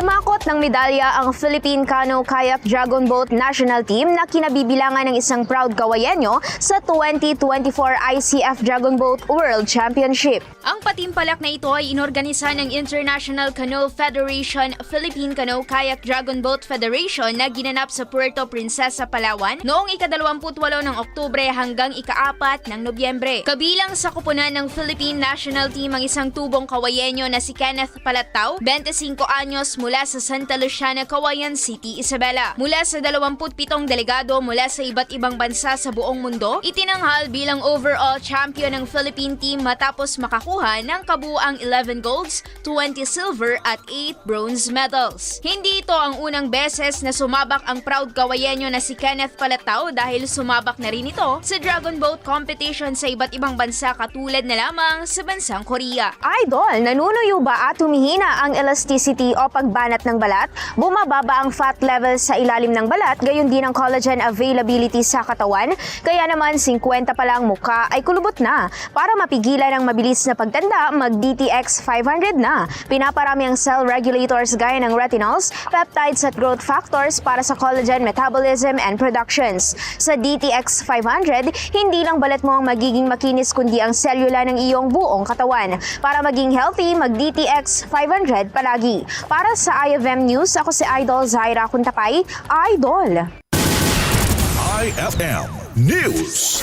Umakot ng medalya ang Philippine Cano Kayak Dragon Boat National Team na kinabibilangan ng isang proud kawayenyo sa 2024 ICF Dragon Boat World Championship. Ang patimpalak na ito ay inorganisa ng International Canoe Federation Philippine Canoe Kayak Dragon Boat Federation na ginanap sa Puerto Princesa, Palawan noong ika-28 ng Oktubre hanggang ika-4 ng Nobyembre. Kabilang sa kupunan ng Philippine National Team ang isang tubong kawayenyo na si Kenneth Palatao, 25 anyos mula sa Santa Luciana, Cauayan City, Isabela. Mula sa 27 delegado mula sa iba't ibang bansa sa buong mundo, itinanghal bilang overall champion ng Philippine team matapos makakuha ng kabuang 11 golds, 20 silver at 8 bronze medals. Hindi ito ang unang beses na sumabak ang proud kawayenyo na si Kenneth Palatao dahil sumabak na rin ito sa Dragon Boat competition sa iba't ibang bansa katulad na lamang sa bansang Korea. Idol, nanunuyo ba at humihina ang elasticity o pagbanat ng balat? Bumababa ang fat level sa ilalim ng balat, gayon din ang collagen availability sa katawan. Kaya naman 50 pa lang mukha ay kulubot na. Para mapigilan ang mabilis na pagtanda, mag-DTX 500 na. Pinaparami ang cell regulators gaya ng retinols, peptides at growth factors para sa collagen metabolism and productions. Sa DTX 500, hindi lang balat mo ang magiging makinis kundi ang selula ng iyong buong katawan. Para maging healthy, mag-DTX 500 palagi. Para sa IFM News, ako si Idol Zaira Kuntapay. Idol! IFM News.